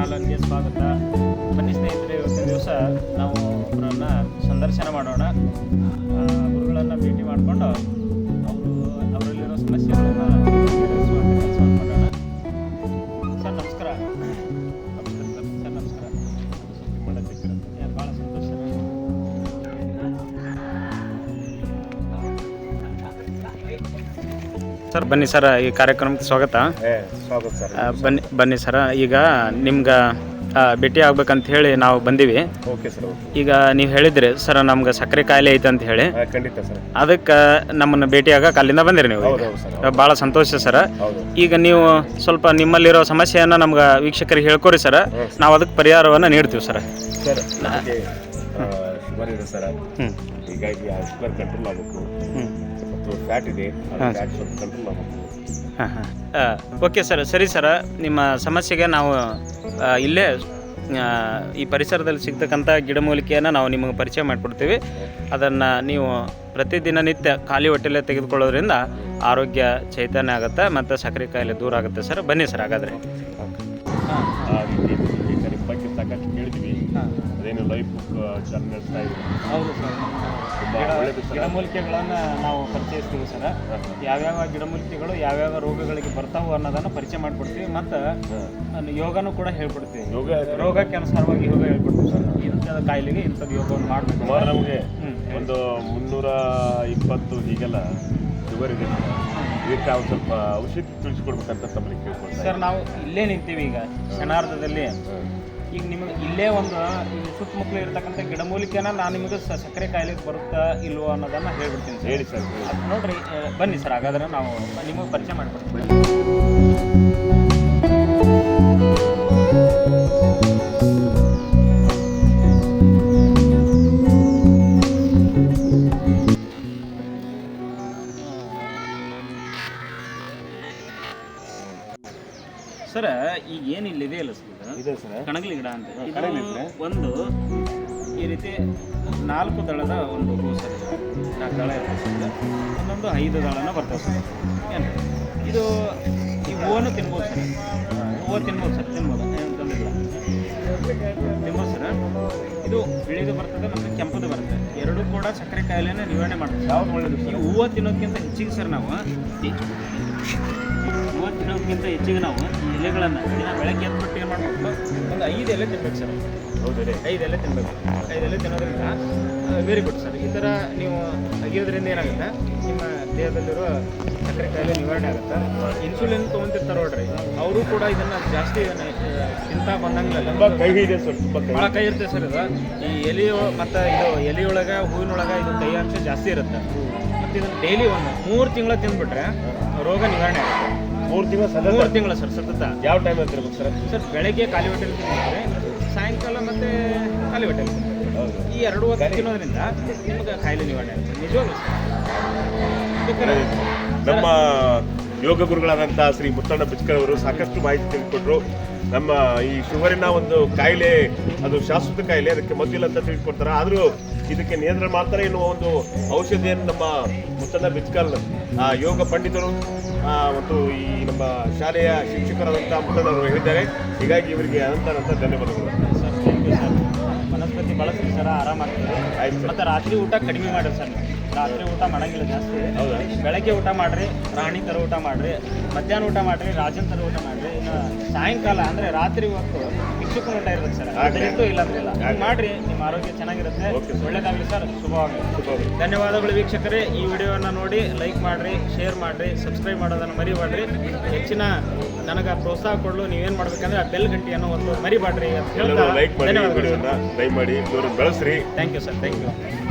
ಕಾಲನಿಗೆ ಸ್ವಾಗತ. ಬನ್ನಿ ಸ್ನೇಹಿತರೆ ಇವತ್ತಿನ ದಿವಸ ನಾವು ಒಬ್ಬರನ್ನು ಸಂದರ್ಶನ ಮಾಡೋಣ. ಗುರುಗಳನ್ನು ಭೇಟಿ ಮಾಡಿಕೊಂಡು ಸರ್ ಬನ್ನಿ ಸರ್ ಈ ಕಾರ್ಯಕ್ರಮಕ್ಕೆ ಸ್ವಾಗತ. ಸ್ವಾಗತ ಸರ್. ಬನ್ನಿ ಬನ್ನಿ ಸರ ಈಗ ನಿಮ್ಗೆ ಭೇಟಿ ಆಗ್ಬೇಕಂತ ಹೇಳಿ ನಾವು ಬಂದೀವಿ. ಓಕೆ ಸರ್ ಈಗ ನೀವು ಹೇಳಿದ್ರಿ ಸರ್ ನಮ್ಗೆ ಸಕ್ಕರೆ ಕಾಯಿಲೆ ಐತೆ ಅಂತ ಹೇಳಿ. ಖಂಡಿತ ಸರ್. ಅದಕ್ಕೆ ನಮ್ಮನ್ನು ಭೇಟಿ ಆಗಕ್ಕೆ ಅಲ್ಲಿಂದ ಬಂದಿರಿ ನೀವು ಭಾಳ ಸಂತೋಷ ಸರ್. ಈಗ ನೀವು ಸ್ವಲ್ಪ ನಿಮ್ಮಲ್ಲಿರೋ ಸಮಸ್ಯೆಯನ್ನು ನಮ್ಗೆ ವೀಕ್ಷಕರಿಗೆ ಹೇಳ್ಕೊರಿ ಸರ್. ನಾವು ಅದಕ್ಕೆ ಪರಿಹಾರವನ್ನು ನೀಡ್ತೀವಿ ಸರ್. ಸರ್ ಶುಗರ್ ಇದೆ ಸರ್. ಹ್ಞೂ ಹೀಗಾಗಿ ಶುಗರ್ ಕಂಟ್ರೋಲ್ ಆಗಬೇಕು. ಮತ್ತು ಫ್ಯಾಟ್ ಇದೆ ಹಾಂ. ಫ್ಯಾಟ್ ಸ್ವಲ್ಪ ಕಂಟ್ರೋಲ್ ಹಾಂ ಹಾಂ. ಓಕೆ ಸರ್ ಸರಿ ಸರ ನಿಮ್ಮ ಸಮಸ್ಯೆಗೆ ನಾವು ಆ, ಇಲ್ಲೇ ಆ, ಈ ಪರಿಸರದಲ್ಲಿ ಸಿಗ್ತಕ್ಕಂಥ ಗಿಡಮೂಲಿಕೆಯನ್ನು ನಾವು ನಿಮಗೆ ಪರಿಚಯ ಮಾಡಿಕೊಡ್ತೀವಿ. ಅದನ್ನು ನೀವು ಪ್ರತಿದಿನ ನಿತ್ಯ ಖಾಲಿ ಹೊಟ್ಟೆಲೆ ತೆಗೆದುಕೊಳ್ಳೋದ್ರಿಂದ ಆರೋಗ್ಯ ಚೈತನ್ಯ ಆಗುತ್ತೆ ಮತ್ತು ಸಕ್ಕರೆ ಕಾಯಿಲೆ ದೂರ ಆಗುತ್ತೆ ಸರ್ ಬನ್ನಿ ಸರ್ ಹಾಗಾದರೆ. ಆ ರೀತಿ ಬಗ್ಗೆ ಸಾಕಷ್ಟು ಅದೇನು ಲೈಫ್ ಚಾನಲ್ ನಡೆಸ್ತಾ ಇದೆ. ಹೌದು ಸರ್. ತುಂಬ ಗಿಡಮೂಲಿಕೆಗಳನ್ನು ನಾವು ಪರಿಚಯಿಸ್ತೀವಿ ಸರ್. ಯಾವ್ಯಾವ ಗಿಡಮೂಲಿಕೆಗಳು ಯಾವ್ಯಾವ ರೋಗಗಳಿಗೆ ಬರ್ತಾವು ಅನ್ನೋದನ್ನು ಪರಿಚಯ ಮಾಡಿಕೊಡ್ತೀವಿ. ಮತ್ತು ನಾನು ಯೋಗನೂ ಕೂಡ ಹೇಳ್ಕೊಡ್ತೀವಿ. ಯೋಗ ರೋಗಕ್ಕೆ ಅನುಸಾರವಾಗಿ ಯೋಗ ಹೇಳ್ಕೊಡ್ತೀವಿ ಸರ್. ಇಂಥದ್ದು ಕಾಯಿಲೆಗೆ ಇಂಥದ್ದು ಯೋಗವನ್ನು ಮಾಡಬೇಕು. ಸುಮಾರು ನಮಗೆ ಒಂದು ಮುನ್ನೂರ ಇಪ್ಪತ್ತು ಹೀಗೆಲ್ಲ ಶುಗರ್ ಇದೆ. ಇದಕ್ಕೆ ಅವ್ರು ಸ್ವಲ್ಪ ಔಷಧಿ ತಿಳಿಸ್ಕೊಡ್ಬೇಕಂತ ತಮ್ಮಲ್ಲಿ ಸರ್ ನಾವು ಇಲ್ಲೇ ನಿಂತೀವಿ ಈಗ. ಕ್ಷಣಾರ್ಧದಲ್ಲಿ. ಈಗ ನಿಮಗೆ ಇಲ್ಲೇ ಒಂದು ಸುತ್ತಮುತ್ತಲು ಇರತಕ್ಕಂಥ ಗಿಡಮೂಲಿಕೆನ ನಾನು ನಿಮಗೆ ಸಕ್ಕರೆ ಕಾಯಿಲೆಗೆ ಬರುತ್ತಾ ಇಲ್ವೋ ಅನ್ನೋದನ್ನು ಹೇಳ್ಬಿಡ್ತೀನಿ ಸರ್. ಹೇಳಿ ಸರ್. ಅದ್ ನೋಡ್ರಿ ಬನ್ನಿ ಸರ್ ಹಾಗಾದ್ರೆ ನಾವು ನಿಮಗೆ ಪರಿಚಯ ಮಾಡಿಕೊಡ್ತೀವಿ. ಸರ್ ಈಗ ಏನು ಇಲ್ಲಿದೆ ಅಲ್ಲ ಸರ್ ಇದು? ಇದೆ ಸರ್. ಕಣಗಲಿ ಗಿಡ ಅಂತ. ಇದು ಕಣಗಿಲೆ ಗಿಡ? ಒಂದು ಈ ರೀತಿ ನಾಲ್ಕು ದಳದ ಒಂದು ಹೂ ಸರ್. ಇದು. ನಾಲ್ಕು ದಳ ಇರ್ತದೆ ಸರ್ ಇದು. ಒಂದೊಂದು ಐದು ದಳನ ಬರ್ತವೆ ಸರ್. ಏನು ಇದು ಈ ಹೂವನ್ನು ತಿನ್ಬೋದು ಸರ್. ಹೂವು ತಿನ್ಬೋದು ಸರ್ ತಿನ್ಬೋದು. ಏನು ತೊಂದರೆ ಇಲ್ಲ. ತಿನ್ಬೋದು ಸರ್. ಇದು ಬಿಳಿದು ಬರ್ತದೆ ಮತ್ತು ಕೆಂಪದು ಬರುತ್ತೆ ಎರಡೂ ಕೂಡ ಸಕ್ಕರೆ ಕಾಯಿಲೆನ ನಿವಾರಣೆ ಮಾಡ್ತದೆ ಯಾವ್ದು ಒಳ್ಳೇದು ಈ ಹೂವು ತಿನ್ನೋದಕ್ಕಿಂತ ಹೆಚ್ಚಿಗೆ ಸರ್ ನಾವು ಹೂವು ತಿನ್ನೋದಕ್ಕಿಂತ ಹೆಚ್ಚಿಗೆ ನಾವು ಎಲೆಗಳನ್ನು ದಿನ ಬೆಳಗ್ಗೆ ಎದ್ಬಿಟ್ಟು ಏನು ಮಾಡಬೇಕು. ಒಂದು ಐದು ಎಲೆ ತಿನ್ಬೇಕು ಸರ್. ಹೌದೇ ಐದು ಎಲೆ ತಿನ್ನಬೇಕು ಐದು ಎಲೆ ತಿನ್ನೋದ್ರಿಂದ ವೆರಿ ಗುಡ್ ಸರ್. ಈ ಥರ ನೀವು ಅಗಿಯೋದ್ರಿಂದ ಏನಾಗುತ್ತೆ? ನಿಮ್ಮ ದೇಹದಲ್ಲಿರುವ ಸಕ್ಕರೆ ಕಾಯಿಲೆ ನಿವಾರಣೆ ಆಗುತ್ತೆ. ಇನ್ಸುಲಿನ್ ತೊಗೊಂತಿರ್ತಾರೆ ನೋಡ್ರಿ. ಅವರು ಕೂಡ ಇದನ್ನು ಜಾಸ್ತಿ ಚಿಂತ ತಿಂತಾ ಬಂದಂಗಿಲ್ಲ. ತುಂಬ ಕೈ ಇದೆ ಸರ್ ತುಂಬ ಕೈ ಭಾಳ ಕೈ ಇರುತ್ತೆ ಸರ್ ಇದು. ಈ ಎಲೆ ಮತ್ತು ಇದು ಎಲೆಯೊಳಗೆ ಹೂವಿನೊಳಗೆ ಇದು ಕೈ ಅಂಶ ಜಾಸ್ತಿ ಇರುತ್ತೆ. ಮತ್ತು ಇದನ್ನು ಡೈಲಿ ಒಂದು ಮೂರು ತಿಂಗಳ ತಿಂದ್ಬಿಟ್ರೆ ರೋಗ ನಿವಾರಣೆ ಆಗುತ್ತೆ. ಮೂರು ತಿಂಗಳು ಸರ್ ಮೂರು ತಿಂಗಳ ಸರ್ ಸತತ. ಯಾವ ಟೈಮ್ ಇರ್ಬೇಕು ಸರ್? ಸರ್ ಬೆಳಗ್ಗೆ ಖಾಲಿ ಹೊಟ್ಟೆಲಿ ತಿಂದ್ರೆ ಸಾಯಂಕಾಲ ಮತ್ತೆ ಖಾಲಿ ಹೊಟ್ಟೆಲಿ ಈ ಎರಡು ಹೊತ್ತು ತಿನ್ನೋದ್ರಿಂದ ನಿಮಗೆ ಕಾಯಿಲೆ ನಿವಾರಣೆ ಆಗುತ್ತೆ. ನಿಜವಾಗ್ಲೂ ನಮ್ಮ ಯೋಗ ಗುರುಗಳಾದಂಥ ಶ್ರೀ ಮುತ್ತಣ್ಣ ಬಿಚ್ಕರ್ ಅವರು ಸಾಕಷ್ಟು ಮಾಹಿತಿ ತಿಳ್ಕೊಟ್ರು ನಮ್ಮ ಈ ಶುಗರಿನ ಒಂದು ಕಾಯಿಲೆ ಅದು ಶಾಶ್ವತ ಕಾಯಿಲೆ ಅದಕ್ಕೆ ಮದ್ದಿಲ್ಲ ಅಂತ ತಿಳಿಸ್ಕೊಡ್ತಾರೆ ಆದರೂ ಇದಕ್ಕೆ ನಿಯಂತ್ರಣ ಮಾಡ್ತಾರೆ ಎನ್ನುವ ಒಂದು ಔಷಧಿಯನ್ನು ನಮ್ಮ ಮುತ್ತಣ್ಣ ಬಿಚ್ಕಲ್ ಆ ಯೋಗ ಪಂಡಿತರು ಮತ್ತು ಈ ನಮ್ಮ ಶಾಲೆಯ ಶಿಕ್ಷಕರಾದಂಥ ಮುಖಂಡರು ಹೇಳಿದ್ದಾರೆ. ಹೀಗಾಗಿ ಇವರಿಗೆ ಅನಂತ ಅನಂತ ಧನ್ಯವಾದಗಳು. ಸರ್ ಥ್ಯಾಂಕ್ ಯು ಸರ್ ವನಸ್ಪತಿ ಬಳಸ್ರಿ ಸರ್ ಆರಾಮಾಗ್ತದೆ ಆಯ್ತು ಮತ್ತು ರಾತ್ರಿ ಊಟ ಕಡಿಮೆ ಮಾಡಿರಿ ಸರ್. ರಾತ್ರಿ ಊಟ ಮಾಡಂಗಿಲ್ಲ ಜಾಸ್ತಿ. ಹೌದಾ? ಬೆಳಗ್ಗೆ ಊಟ ಮಾಡ್ರಿ ರಾಣಿ ಥರ ಊಟ ಮಾಡ್ರಿ ಮಧ್ಯಾಹ್ನ ಊಟ ಮಾಡ್ರಿ ರಾಜನ್ ಥರ ಊಟ ಮಾಡ್ರಿ ಇನ್ನು ಸಾಯಂಕಾಲ ಅಂದರೆ ರಾತ್ರಿ ಹೊತ್ತು ಭಿಕ್ಷುಕನ ಊಟ ಇರುತ್ತೆ ಸರ್. ಅದರಿಂದೂ ಇಲ್ಲ ಅಂದ್ರೆ ಇಲ್ಲ. ಮಾಡ್ರಿ ನಿಮ್ಮ ಆರೋಗ್ಯ ಚೆನ್ನಾಗಿರುತ್ತೆ. ಒಳ್ಳೇದಾಗ್ಲಿ ಸರ್ ಶುಭವಾಗಲಿ. ಧನ್ಯವಾದಗಳು ವೀಕ್ಷಕರೇ. ಈ ವಿಡಿಯೋವನ್ನು ನೋಡಿ ಲೈಕ್ ಮಾಡಿರಿ ಶೇರ್ ಮಾಡಿರಿ ಸಬ್ಸ್ಕ್ರೈಬ್ ಮಾಡೋದನ್ನು ಮರಿಬೇಡ್ರಿ. ಹೆಚ್ಚಿನ ನನಗೆ ಪ್ರೋತ್ಸಾಹ ಕೊಡಲು. ನೀವೇನು ಮಾಡ್ಬೇಕಂದ್ರೆ ಆ ಬೆಲ್ ಗಂಟೆಯನ್ನು ಒಂದು ಮರಿಬೇಡ್ರಿ ಅಂತ ಲೈಕ್ ಮಾಡಿ ಬೆಳೆಸ್ರಿ. Thank you sir thank you